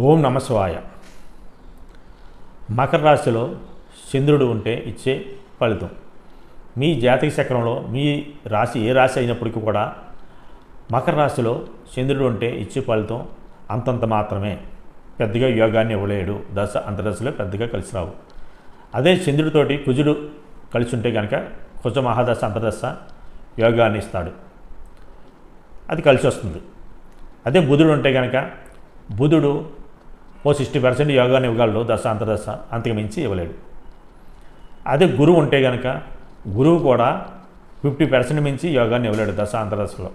ఓం నమశివాయ మకర రాశిలో చంద్రుడు ఉంటే ఇచ్చే ఫలితం. మీ జాతక చక్రంలో మీ రాశి ఏ రాశి అయినప్పటికీ కూడా మకర రాశిలో చంద్రుడు ఉంటే ఇచ్చే ఫలితం అంతంత మాత్రమే. పెద్దగా యోగాన్ని ఇవ్వలేడు. దశ అంతర్దశలో పెద్దగా కలిసి రావు. అదే చంద్రుడితోటి కుజుడు కలిసి ఉంటే కనుక కుజ మహాదశ అంతర్దశ యోగాన్ని ఇస్తాడు. అది కలిసి వస్తుంది. అదే బుధుడు ఉంటే కనుక బుధుడు ఓ సిక్స్టీ పర్సెంట్ యోగాని ఇవ్వగలడు దశ అంతర్దశ అంతకు మించి ఇవ్వలేడు. అదే గురువు ఉంటే కనుక గురువు కూడా ఫిఫ్టీ పర్సెంట్ మించి యోగాన్ని ఇవ్వలేడు దశ అంతర్దశలో.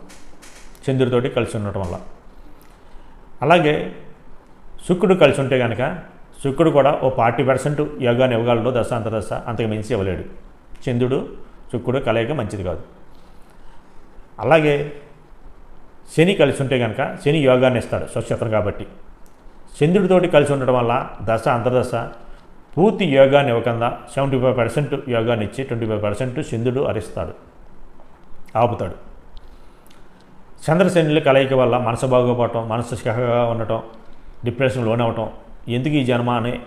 చంద్రుడితోటి కలిసి ఉండటం వల్ల. అలాగే శుక్రుడు కలిసి ఉంటే కనుక శుక్రుడు కూడా ఓ ఫార్టీ పర్సెంట్ యోగాన్ని ఇవ్వగలడు దశ అంతర్దశ అంతకు మించి ఇవ్వలేడు. చంద్రుడు శుక్రుడు కలయిక మంచిది కాదు. అలాగే శని కలిసి ఉంటే కనుక శని యోగాన్ని ఇస్తాడు స్వచ్ఛత్రం కాబట్టి. చంద్రుడితోటి కలిసి ఉండడం వల్ల దశ అంతర్దశ పూర్తి యోగాన్ని ఇవ్వకుండా సెవెంటీ ఫైవ్ పర్సెంట్ యోగాన్ని ఇచ్చి ట్వంటీ ఫైవ్ పర్సెంట్ చంద్రుడు అరిస్తాడు ఆపుతాడు. చంద్రశనుల కలయిక వల్ల మనసు బాగోపోవటం మనసు శిఖగా ఉండటం డిప్రెషన్ లోనవటం ఎందుకు ఈ జన్మ అనే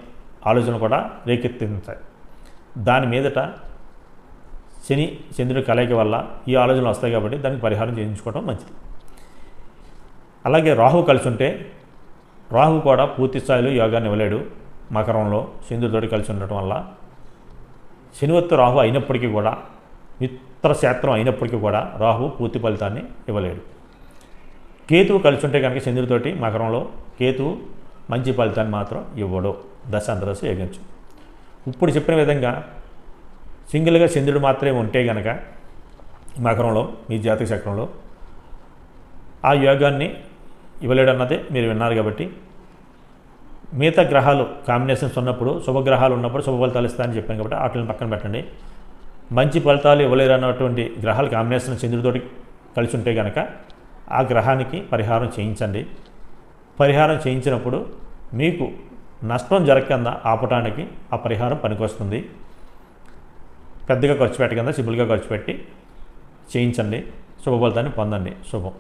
ఆలోచన కూడా రేకెత్తించాయి. దాని మీదట శని చంద్రుడి కలయిక వల్ల ఈ ఆలోచనలు వస్తాయి కాబట్టి దానికి పరిహారం చేయించుకోవడం మంచిది. అలాగే రాహు కలిసి ఉంటే రాహు కూడా పూర్తి స్థాయిలో యోగాన్ని ఇవ్వలేడు మకరంలో. చంద్రుడితోటి కలిసి ఉండటం వల్ల శనివత్తు రాహు అయినప్పటికీ కూడా మిత్ర శాస్త్రం అయినప్పటికీ కూడా రాహు పూర్తి ఫలితాన్ని ఇవ్వలేడు. కేతువు కలిసి ఉంటే కనుక చంద్రుడితోటి మకరంలో కేతువు మంచి ఫలితాన్ని మాత్రం ఇవ్వడు. దశ అంతదశ యోగించు ఇప్పుడు చెప్పిన విధంగా సింగిల్గా చంద్రుడు మాత్రమే ఉంటే కనుక మకరంలో మీ జాతక చక్రంలో ఆ యోగాన్ని ఇవ్వలేడు అన్నదే మీరు విన్నారు కాబట్టి. మిగతా గ్రహాలు కాంబినేషన్స్ ఉన్నప్పుడు శుభగ్రహాలు ఉన్నప్పుడు శుభ ఫలితాలు ఇస్తాయని చెప్పాను కాబట్టి వాటిని పక్కన పెట్టండి. మంచి ఫలితాలు ఇవ్వలేరు అన్నటువంటి గ్రహాలు కాంబినేషన్ చంద్రుడితోటి కలిసి ఉంటే కనుక ఆ గ్రహానికి పరిహారం చేయించండి. పరిహారం చేయించినప్పుడు మీకు నష్టం జరగకుండా ఆపటానికి ఆ పరిహారం పనికొస్తుంది. పెద్దగా ఖర్చు పెట్టకుండా సింపుల్గా ఖర్చు పెట్టి చేయించండి. శుభ ఫలితాన్ని పొందండి. శుభం.